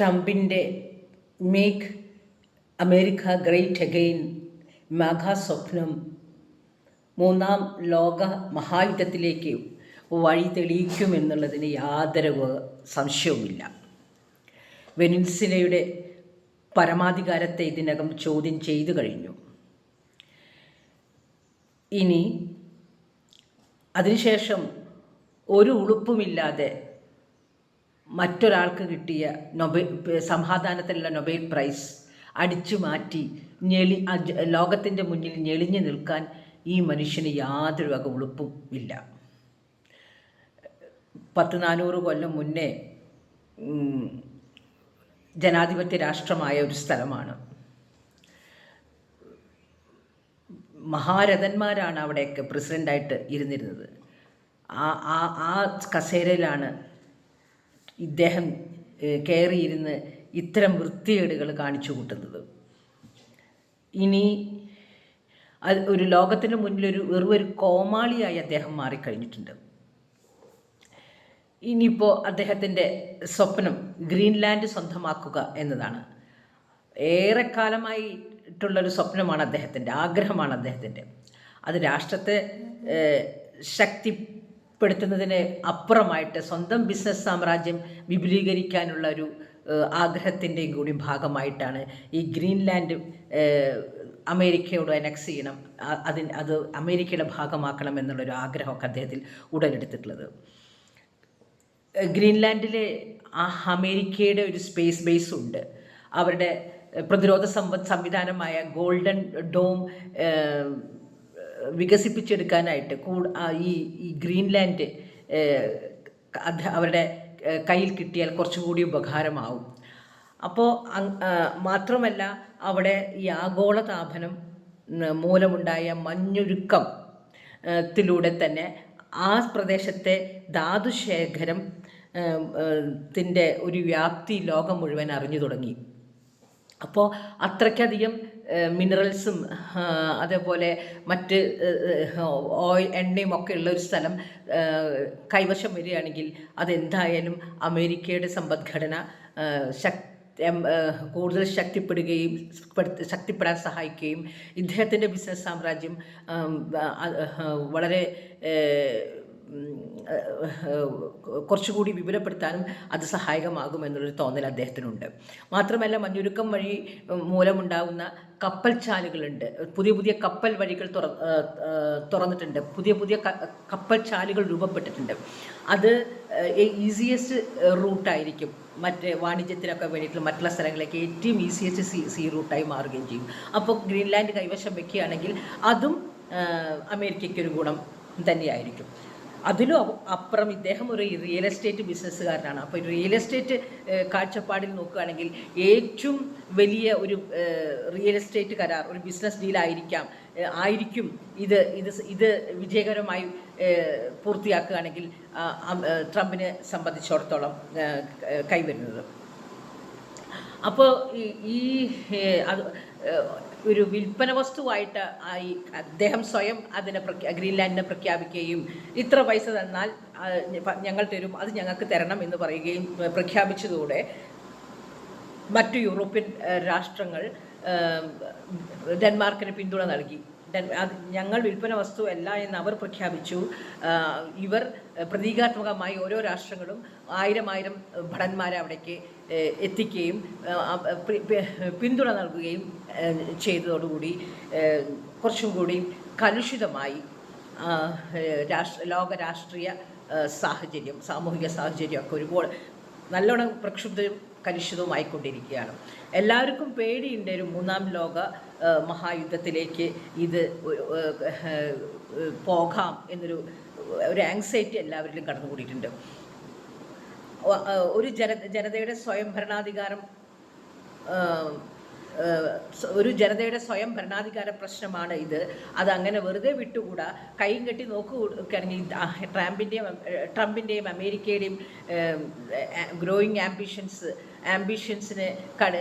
ട്രംപിന്റെ make America great again മാഘാസ്വപ്നം മൂന്നാം ലോക മഹായുദ്ധത്തിലേക്ക് വഴി തെളിയിക്കുമെന്നുള്ളതിന് യാതൊരു സംശയവുമില്ല. വെനിൻസിലയുടെ പരമാധികാരത്തെ ഇതിനകം ചോദ്യം ചെയ്തു കഴിഞ്ഞു. ഇനി അതിനുശേഷം ഒരു ഉളുപ്പുമില്ലാതെ മറ്റൊരാൾക്ക് കിട്ടിയ നൊബേൽ സമാധാനത്തിലുള്ള നൊബേൽ പ്രൈസ് അടിച്ചു മാറ്റി ഞെളി ലോകത്തിന്റെ മുന്നിൽ ഞെളിഞ്ഞു നിൽക്കാൻ ഈ മനുഷ്യന് യാതൊരു വക ഉളുപ്പും ഇല്ല. പത്ത് നാനൂറ് കൊല്ലം മുന്നേ ജനാധിപത്യ രാഷ്ട്രമായ ഒരു സ്ഥലമാണ്. മഹാരഥന്മാരാണ് അവിടെയൊക്കെ പ്രസിഡന്റായിട്ട് ഇരുന്നിരുന്നത്. ആ ആ ആ കസേരയിലാണ് ഇദ്ദേഹം കയറിയിരുന്ന് ഇത്തരം വൃത്തികേടുകൾ കാണിച്ചു കൂട്ടുന്നത്. ഇനി അത് ഒരു ലോകത്തിന് മുന്നിലൊരു വെറും ഒരു കോമാളിയായി അദ്ദേഹം മാറിക്കഴിഞ്ഞിട്ടുണ്ട്. ഇനിയിപ്പോൾ അദ്ദേഹത്തിന്റെ സ്വപ്നം ഗ്രീൻലാൻഡ് സ്വന്തമാക്കുക എന്നതാണ്. ഏറെക്കാലമായിട്ടുള്ളൊരു സ്വപ്നമാണ് അദ്ദേഹത്തിന്റെ ആഗ്രഹമാണ് അദ്ദേഹത്തിന്റെ അത് രാഷ്ട്രത്തെ ഏഹ്, ശക്തിപ്പെടുത്തുന്നതിന് അപ്പുറമായിട്ട് സ്വന്തം ബിസിനസ് സാമ്രാജ്യം വിപുലീകരിക്കാനുള്ള ഒരു ആഗ്രഹത്തിന്റെയും കൂടി ഭാഗമായിട്ടാണ് ഈ ഗ്രീൻലാൻഡ് അമേരിക്കയോട് അനക്സ് ചെയ്യണം. അതിന് അത് അമേരിക്കയുടെ ഭാഗമാക്കണം എന്നുള്ളൊരു ആഗ്രഹമൊക്കെ അദ്ദേഹത്തിൽ ഉടലെടുത്തിട്ടുള്ളത്. ഗ്രീൻലാൻഡിലെ അമേരിക്കയുടെ ഒരു സ്പേസ് ബേസ് ഉണ്ട്. അവരുടെ പ്രതിരോധ സംവിധാനമായ ഗോൾഡൻ ഡോം വികസിപ്പിച്ചെടുക്കാനായിട്ട് ഈ ഈ ഗ്രീൻലാൻഡ് അവരുടെ കയ്യിൽ കിട്ടിയാൽ കുറച്ചുകൂടി ഉപകാരമാവും. അപ്പോൾ മാത്രമല്ല അവിടെ ഈ ആഗോളതാപനം താപനം മൂലമുണ്ടായ മഞ്ഞുരുക്കം ത്തിലൂടെ തന്നെ ആ പ്രദേശത്തെ ധാതുശേഖരം ഏഹ്, ഒരു വ്യാപ്തി ലോകം മുഴുവൻ അറിഞ്ഞു തുടങ്ങി. അപ്പോൾ അത്രയ്ക്കധികം മിനറൽസും അതേപോലെ മറ്റ് ഓയിൽ എണ്ണയും ഒക്കെ ഉള്ള ഒരു സ്ഥലം കൈവശം വരികയാണെങ്കിൽ അതെന്തായാലും അമേരിക്കയുടെ സമ്പദ്ഘടന ഏഹ്, ശക് എം, ഏഹ്, കൂടുതൽ ശക്തിപ്പെടുകയും ശക്തിപ്പെടാൻ സഹായിക്കുകയും ഇദ്ദേഹത്തിന്റെ ബിസിനസ് സാമ്രാജ്യം വളരെ കുറച്ചുകൂടി വിപുലപ്പെടുത്താനും അത് സഹായകമാകുമെന്നുള്ളൊരു തോന്നൽ അദ്ദേഹത്തിനുണ്ട്. മാത്രമല്ല മഞ്ഞുരുക്കം വഴി മൂലമുണ്ടാകുന്ന കപ്പൽ ചാലുകളുണ്ട് പുതിയ പുതിയ കപ്പൽ വഴികൾ തുറ തുറന്നിട്ടുണ്ട്. പുതിയ പുതിയ കപ്പൽ ചാലുകൾ രൂപപ്പെട്ടിട്ടുണ്ട്. അത് ഈസിയസ്റ്റ് റൂട്ടായിരിക്കും മറ്റ് വാണിജ്യത്തിനൊക്കെ വേണ്ടിയിട്ടുള്ള മറ്റുള്ള സ്ഥലങ്ങളിലേക്ക് ഏറ്റവും ഈസിയസ്റ്റ് സീ സീ റൂട്ടായി മാറുകയും ചെയ്യും. അപ്പോൾ ഗ്രീൻലാൻഡ് കൈവശം വെക്കുകയാണെങ്കിൽ അതും അമേരിക്കയ്ക്കൊരു ഗുണം തന്നെയായിരിക്കും. അതിലും അപ്പുറം ഇദ്ദേഹം ഒരു റിയൽ എസ്റ്റേറ്റ് ബിസിനസ്സുകാരനാണ് അപ്പോൾ റിയൽ എസ്റ്റേറ്റ് കാഴ്ചപ്പാടിൽ നോക്കുകയാണെങ്കിൽ ഏറ്റവും വലിയ ഒരു റിയൽ എസ്റ്റേറ്റ് കരാർ ഒരു ബിസിനസ് ഡീലായിരിക്കാം ആയിരിക്കും ഇത് ഇത് ഇത് വിജയകരമായി പൂർത്തിയാക്കുകയാണെങ്കിൽ ട്രംപിനെ സംബന്ധിച്ചിടത്തോളം കൈവരുന്നത്. അപ്പോൾ ഈ ഒരു വിൽപ്പന വസ്തുവായിട്ട് ആയി അദ്ദേഹം സ്വയം അതിനെ പ്രഖ്യാ ഗ്രീൻലാൻഡിനെ പ്രഖ്യാപിക്കുകയും ഇത്ര പൈസ തന്നാൽ ഞങ്ങൾ തരും അത് ഞങ്ങൾക്ക് തരണം എന്ന് പറയുകയും പ്രഖ്യാപിച്ചതോടെ മറ്റു യൂറോപ്യൻ രാഷ്ട്രങ്ങൾ ഡെൻമാർക്കിന് പിന്തുണ നൽകി. ഞങ്ങൾ വിൽപ്പന വസ്തു അല്ല എന്ന് അവർ പ്രഖ്യാപിച്ചു. ഇവർ പ്രതീകാത്മകമായി ഓരോ രാഷ്ട്രങ്ങളും ആയിരം ആയിരം ഭടന്മാരെ അവിടേക്ക് എത്തിക്കുകയും പിന്തുണ നൽകുകയും ചെയ്തതോടുകൂടി കുറച്ചും കൂടി കലുഷിതമായി രാഷ്ട്ര ലോക രാഷ്ട്രീയ സാഹചര്യം സാമൂഹിക സാഹചര്യമൊക്കെ ഒരുപോലെ നല്ലോണം പ്രക്ഷുബ്ധവും കലുഷിതവുമായിക്കൊണ്ടിരിക്കുകയാണ് എല്ലാവർക്കും പേടിയുണ്ട് ഒരു മൂന്നാം ലോക മഹായുദ്ധത്തിലേക്ക് ഇത് പോകാം എന്നൊരു ഒരു ആങ്സൈറ്റി എല്ലാവരിലും കടന്നുകൂടിയിട്ടുണ്ട്. ഒരു ജന ജനതയുടെ സ്വയം ഭരണാധികാരം ഒരു ജനതയുടെ സ്വയം ഭരണാധികാര പ്രശ്നമാണ് ഇത്. അത് അങ്ങനെ വെറുതെ വിട്ടുകൂടാ. കൈയും കെട്ടി നോക്കുകയാണെങ്കിൽ ട്രംപിന്റെയും ട്രംപിന്റെയും അമേരിക്കയുടെയും ഗ്രോയിങ് ആംബിഷൻസ് ആംബിഷൻസിന് കട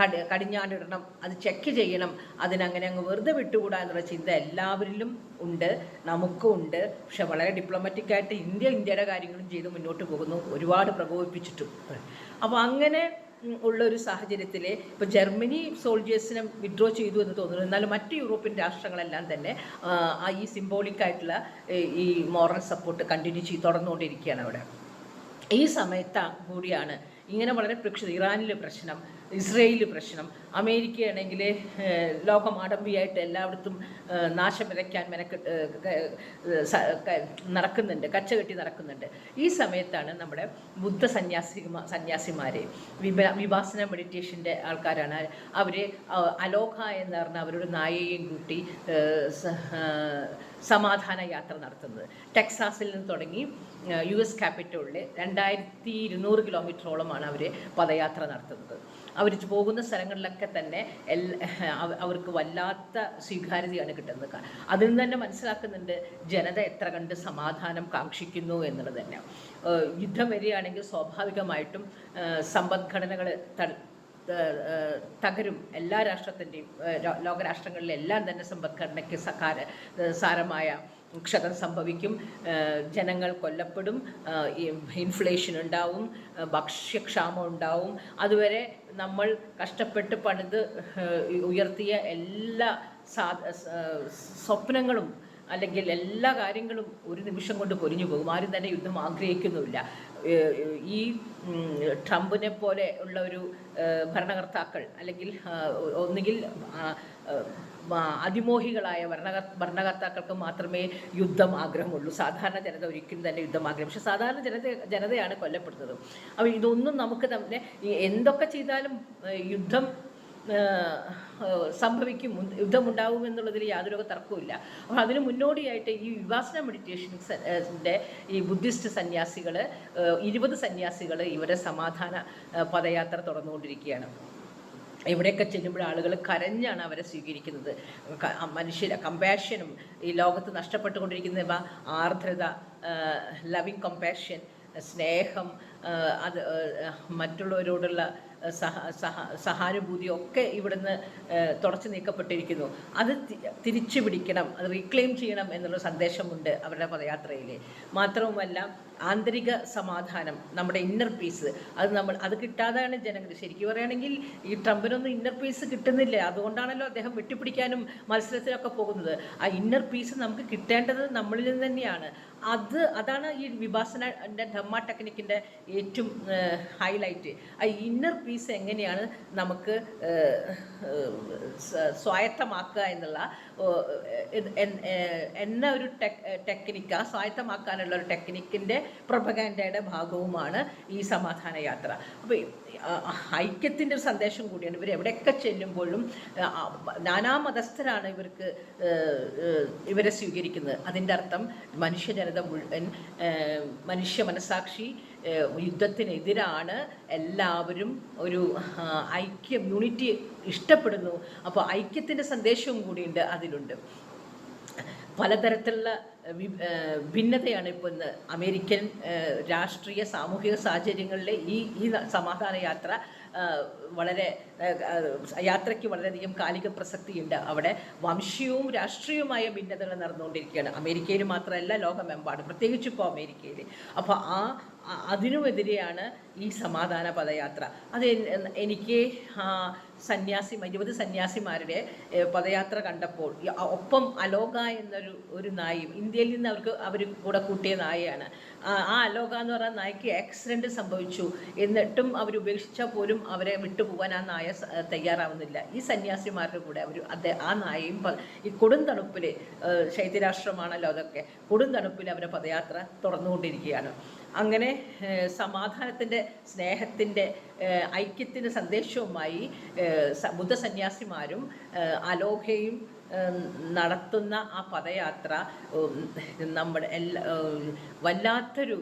കട കടിഞ്ഞാണിടണം അത് ചെക്ക് ചെയ്യണം. അതിനങ്ങനെ അങ്ങ് വെറുതെ വിട്ടുകൂടാ എന്നുള്ള ചിന്ത എല്ലാവരിലും ഉണ്ട്. നമുക്കും ഉണ്ട്. പക്ഷെ വളരെ ഡിപ്ലോമാറ്റിക് ആയിട്ട് ഇന്ത്യ ഇന്ത്യയുടെ കാര്യങ്ങളും ചെയ്ത് മുന്നോട്ട് പോകുന്നു. ഒരുപാട് പ്രകോപിപ്പിച്ചിട്ടും. അപ്പോൾ അങ്ങനെ ഉള്ള ഒരു സാഹചര്യത്തിൽ ഇപ്പോൾ ജർമ്മനി സോൾജേഴ്സിനെ വിഡ്രോ ചെയ്തു എന്ന് തോന്നുന്നു. എന്നാലും മറ്റ് യൂറോപ്യൻ രാഷ്ട്രങ്ങളെല്ലാം തന്നെ ഈ സിംബോളിക് ആയിട്ടുള്ള ഈ മോറൽ സപ്പോർട്ട് കണ്ടിന്യൂ ചെയ്ത് തുടർന്നുകൊണ്ടിരിക്കുകയാണ് അവിടെ. ഈ സമയത്ത് കൂടിയാണ് ഇങ്ങനെ വളരെ പ്രക്ഷിത ഇറാനിൽ പ്രശ്നം ഇസ്രയേലിൽ പ്രശ്നം അമേരിക്കയാണെങ്കിൽ ലോകം ആഡംബിയായിട്ട് എല്ലായിടത്തും നാശം വിതയ്ക്കാൻ മെനക്ക നടക്കുന്നുണ്ട് കച്ച കെട്ടി നടക്കുന്നുണ്ട്. കച്ചകെട്ടി നടക്കുന്നുണ്ട് ഈ സമയത്താണ് നമ്മുടെ ബുദ്ധ സന്യാസി സന്യാസിമാരെ വിഭ വിഭാസന മെഡിറ്റേഷന്റെ ആൾക്കാരാണ്. അവർ അലോക എന്ന് പറഞ്ഞ അവരുടെ നായയെയും കൂട്ടി സമാധാന യാത്ര നടത്തുന്നത്. ടെക്സാസിൽ നിന്ന് തുടങ്ങി യു എസ് ക്യാപിറ്റലിൽ രണ്ടായിരത്തി ഇരുന്നൂറ് കിലോമീറ്ററോളമാണ് അവർ പദയാത്ര നടത്തുന്നത്. അവർ പോകുന്ന സ്ഥലങ്ങളിലൊക്കെ തന്നെ അവർക്ക് വല്ലാത്ത സ്വീകാര്യതയാണ് കിട്ടുന്നത്. അതിൽ നിന്ന് തന്നെ മനസ്സിലാക്കുന്നുണ്ട് ജനത എത്ര കണ്ട് സമാധാനം കാക്ഷിക്കുന്നു എന്നുള്ളത് തന്നെ. യുദ്ധം വരികയാണെങ്കിൽ സ്വാഭാവികമായിട്ടും സമ്പദ്ഘടനകൾ തകരും എല്ലാ രാഷ്ട്രത്തിന്റെയും ലോകരാഷ്ട്രങ്ങളിലെ എല്ലാം തന്നെ സമ്പദ്ഘടനയ്ക്ക് സകാര സാരമായ ക്ഷതം സംഭവിക്കും. ജനങ്ങൾ കൊല്ലപ്പെടും. ഇൻഫ്ലേഷൻ ഉണ്ടാവും. ഭക്ഷ്യക്ഷാമം ഉണ്ടാവും. അതുവരെ നമ്മൾ കഷ്ടപ്പെട്ട് പണിത് ഉയർത്തിയ എല്ലാ സ്വപ്നങ്ങളും അല്ലെങ്കിൽ എല്ലാ കാര്യങ്ങളും ഒരു നിമിഷം കൊണ്ട് പൊരിഞ്ഞു പോകും. ആരും തന്നെ യുദ്ധം ആഗ്രഹിക്കുന്നുമില്ല. ഈ ട്രംപിനെ പോലെ ഉള്ള ഒരു ഭരണകർത്താക്കൾ അല്ലെങ്കിൽ ഒന്നുകിൽ അതിമോഹികളായ ഭരണകർ ഭരണകർത്താക്കൾക്ക് മാത്രമേ യുദ്ധം ആഗ്രഹമുള്ളൂ. സാധാരണ ജനത ഒരിക്കലും തന്നെ യുദ്ധം ആഗ്രഹം പക്ഷെ സാധാരണ ജനത ജനതയാണ് കൊല്ലപ്പെടുന്നത് അപ്പോൾ ഇതൊന്നും നമുക്ക് തന്നെ എന്തൊക്കെ ചെയ്താലും യുദ്ധം സംഭവിക്കും യുദ്ധമുണ്ടാവും എന്നുള്ളതിൽ യാതൊരു തർക്കവുമില്ല. അപ്പോൾ അതിന് മുന്നോടിയായിട്ട് ഈ വിവാസന മെഡിറ്റേഷൻസിന്റെ ഈ ബുദ്ധിസ്റ്റ് സന്യാസികൾ ഇരുപത് സന്യാസികൾ ഇവരെ സമാധാന പദയാത്ര തുടർന്നുകൊണ്ടിരിക്കുകയാണ്. എവിടെയൊക്കെ ചെല്ലുമ്പോൾ ആളുകൾ കരഞ്ഞാണ് അവരെ സ്വീകരിക്കുന്നത്. മനുഷ്യരെ മനുഷ്യ കമ്പാഷനും ഈ ലോകത്ത് നഷ്ടപ്പെട്ടുകൊണ്ടിരിക്കുന്ന ആർദ്രത ലവിങ് കമ്പാഷൻ സ്നേഹം അത് മറ്റുള്ളവരോടുള്ള സഹ സഹ സഹാനുഭൂതി ഒക്കെ ഇവിടുന്ന് തുടച്ചു നീക്കപ്പെട്ടിരിക്കുന്നു. അത് തിരിച്ചു പിടിക്കണം അത് റീക്ലെയിം ചെയ്യണം എന്നുള്ള സന്ദേശമുണ്ട് അവരുടെ പദയാത്രയിൽ മാത്രവുമല്ല ആന്തരിക സമാധാനം നമ്മുടെ ഇന്നർ പീസ് അത് നമ്മൾ അത് കിട്ടാതെയാണ് ജനങ്ങൾ. ശരിക്കും പറയുകയാണെങ്കിൽ ഈ ട്രംപിനൊന്നും ഇന്നർ പീസ് കിട്ടുന്നില്ല. അതുകൊണ്ടാണല്ലോ അദ്ദേഹം വെട്ടിപ്പിടിക്കാനും മത്സരത്തിലൊക്കെ പോകുന്നത്. ആ ഇന്നർ പീസ് നമുക്ക് കിട്ടേണ്ടത് നമ്മളിൽ നിന്ന് തന്നെയാണ്. അത് അതാണ് ഈ വിഭാസന ധമ്മ ടെക്നിക്കിന്റെ ഏറ്റവും ഹൈലൈറ്റ്. ആ ഇന്നർ പീസ് എങ്ങനെയാണ് നമുക്ക് സ്വായത്തമാക്കുക എന്നുള്ള എന്ന ഒരു ടെക് ടെക്നിക്ക് ആ സ്വായത്തമാക്കാനുള്ള ഒരു ടെക്നിക്കിന്റെ പ്രൊപ്പഗാൻഡയുടെ ഭാഗവുമാണ് ഈ സമാധാന യാത്ര. അപ്പോൾ ഐക്യത്തിന്റെ ഒരു സന്ദേശം കൂടിയാണ്. ഇവർ എവിടെയൊക്കെ ചെല്ലുമ്പോഴും ആ, ആ, നാനാ മതസ്ഥരാണ് ഇവർക്ക് ഇവരെ സ്വീകരിക്കുന്നത്. അതിന്റെ അർത്ഥം മനുഷ്യജനത മുഴുവൻ മനുഷ്യ മനസാക്ഷി യുദ്ധത്തിനെതിരാണ് എല്ലാവരും ഒരു ഐക്യം യൂണിറ്റി ഇഷ്ടപ്പെടുന്നു. അപ്പോൾ ഐക്യത്തിന്റെ സന്ദേശവും കൂടിയുണ്ട് അതിലുണ്ട്. പലതരത്തിലുള്ള ഭിന്നതയാണ് ഇപ്പോൾ ഇന്ന് അമേരിക്കൻ രാഷ്ട്രീയ സാമൂഹിക സാഹചര്യങ്ങളിലെ ഈ ഈ സമാധാന യാത്ര വളരെ യാത്രയ്ക്ക് വളരെയധികം കാലിക പ്രസക്തിയുണ്ട്. അവിടെ വംശീയവും രാഷ്ട്രീയവുമായ ഭിന്നതകൾ നടന്നുകൊണ്ടിരിക്കുകയാണ്. അമേരിക്കയിൽ മാത്രമല്ല ലോകമെമ്പാടും. പ്രത്യേകിച്ച് ഇപ്പോൾ അമേരിക്കയിൽ. അപ്പോൾ ആ അതിനുമെതിരെയാണ് ഈ സമാധാന പദയാത്ര. അത് എനിക്ക് സന്യാസി ഇരുപത് സന്യാസിമാരുടെ പദയാത്ര കണ്ടപ്പോൾ ഒപ്പം അലോക എന്നൊരു ഒരു നായും ഇന്ത്യയിൽ നിന്ന് അവർക്ക് അവർ കൂടെ കൂട്ടിയ നായയാണ്. ആ അലോക എന്ന് പറയുന്ന നായ്ക്ക് ആക്സിഡന്റ് സംഭവിച്ചു. എന്നിട്ടും അവർ ഉപേക്ഷിച്ചാൽ പോലും അവരെ വിട്ടുപോകാൻ ആ നായ തയ്യാറാവുന്നില്ല. ഈ സന്യാസിമാരുടെ കൂടെ അവർ അദ്ദേഹം ആ നായയും ഈ കൊടും തണുപ്പിൽ ശൈത്യരാഷ്ട്രമാണല്ലോ അതൊക്കെ. കൊടും തണുപ്പിൽ അവരെ പദയാത്ര തുറന്നുകൊണ്ടിരിക്കുകയാണ്. അങ്ങനെ സമാധാനത്തിന്റെ സ്നേഹത്തിന്റെ ഐക്യത്തിന്റെ സന്ദേശവുമായി ബുദ്ധസന്യാസിമാരും സ- നടത്തുന്ന ആ പദയാത്ര നമ്മുടെ എല്ലാ വല്ലാത്തൊരു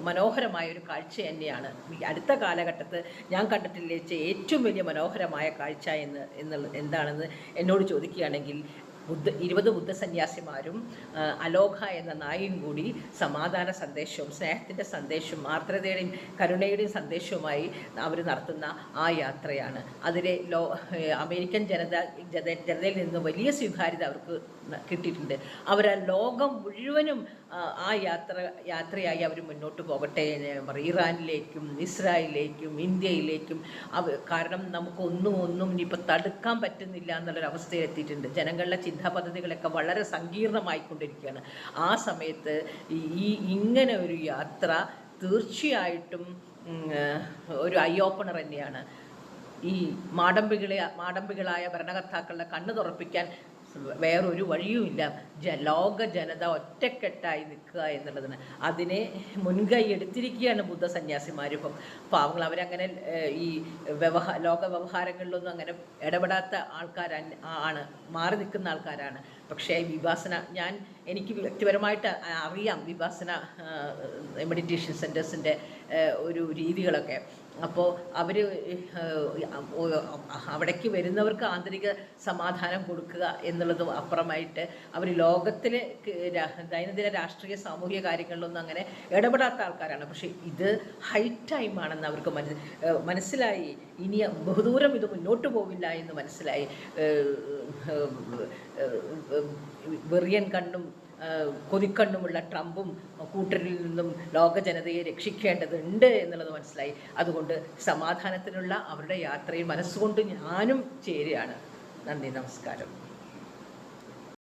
മനോഹരമായ ഒരു കാഴ്ച തന്നെയാണ്. അടുത്ത കാലഘട്ടത്ത് ഞാൻ കണ്ടിട്ടില്ല ഏറ്റവും വലിയ മനോഹരമായ കാഴ്ച എന്ന് എന്നുള്ള എന്താണെന്ന് എന്നോട് ചോദിക്കുകയാണെങ്കിൽ ബുദ്ധ ഇരുപത് ബുദ്ധസന്യാസിമാരും ആ, അലോഖ എന്ന നായും കൂടി സമാധാന സന്ദേശവും സ്നേഹത്തിന്റെ സന്ദേശവും ആർദ്രതയുടെയും കരുണയുടെയും സന്ദേശവുമായി അവർ നടത്തുന്ന ആ യാത്രയാണ്. അതിലെ ലോ അമേരിക്കൻ ജനത ജന ജനതയിൽ നിന്ന് വലിയ സ്വീകാര്യത അവർക്ക് കിട്ടിയിട്ടുണ്ട്. അവർ ആ ലോകം മുഴുവനും ആ, യാത്ര യാത്രയായി അവർ മുന്നോട്ട് പോകട്ടെ ഇറാനിലേക്കും ഇസ്രായേലിലേക്കും ഇന്ത്യയിലേക്കും കാരണം നമുക്കൊന്നും ഒന്നും ഇനിയിപ്പോൾ തടുക്കാൻ പറ്റുന്നില്ല എന്നുള്ളൊരു അവസ്ഥയിൽ എത്തിയിട്ടുണ്ട് ജനങ്ങളുടെ ചിന്താ പദ്ധതികളൊക്കെ വളരെ സങ്കീർണമായിക്കൊണ്ടിരിക്കുകയാണ്. ആ സമയത്ത് ഈ- ഇങ്ങനെ ഒരു യാത്ര തീർച്ചയായിട്ടും ഒരു ഐ ഓപ്പണർ തന്നെയാണ്. ഈ മാടമ്പികളെ മാടമ്പികളായ ഭരണകർത്താക്കളുടെ കണ്ണ് തുറപ്പിക്കാൻ വേറൊരു വഴിയുമില്ല. ജ ലോക ജനത ഒറ്റക്കെട്ടായി നിൽക്കുക എന്നുള്ളതിന്. അതിനെ മുൻകൈ എടുത്തിരിക്കുകയാണ് ബുദ്ധ സന്യാസിമാരിപ്പം പാവങ്ങൾ അവരങ്ങനെ ഈ വ്യവഹാര ലോക വ്യവഹാരങ്ങളിലൊന്നും അങ്ങനെ ഇടപെടാത്ത ആൾക്കാരാണ് ആണ്. മാറി നിൽക്കുന്ന ആൾക്കാരാണ്. പക്ഷേ വിഭാസന ഞാൻ എനിക്ക് വ്യക്തിപരമായിട്ട് അറിയാം വിഭാസന മെഡിറ്റേഷൻ സെന്റേഴ്സിന്റെ ഒരു രീതികളൊക്കെ. അപ്പോൾ അവർ അവിടേക്ക് വരുന്നവർക്ക് ആന്തരിക സമാധാനം കൊടുക്കുക എന്നുള്ളത് അപ്പുറമായിട്ട് അവർ ലോകത്തിലെ ദൈനംദിന രാഷ്ട്രീയ സാമൂഹിക കാര്യങ്ങളിലൊന്നും അങ്ങനെ ഇടപെടാത്ത ആൾക്കാരാണ്. പക്ഷേ ഇത് ഹൈ ടൈമാണെന്ന് അവർക്ക് മനസ് മനസ്സിലായി. ഇനി ബഹുദൂരം ഇത് മുന്നോട്ട് പോവില്ല എന്ന് മനസ്സിലായി. വെറിയൻ കണ്ണും കൊതിക്കണ്ണുമുള്ള ട്രംപും കൂട്ടരിൽ നിന്നും ലോക ജനതയെ രക്ഷിക്കേണ്ടതുണ്ട് എന്നുള്ളത് മനസ്സിലായി. അതുകൊണ്ട് സമാധാനത്തിനുള്ള അവരുടെ യാത്രയിൽ മനസ്സുകൊണ്ട് ഞാനും ചേരുകയാണ്. നന്ദി നമസ്കാരം.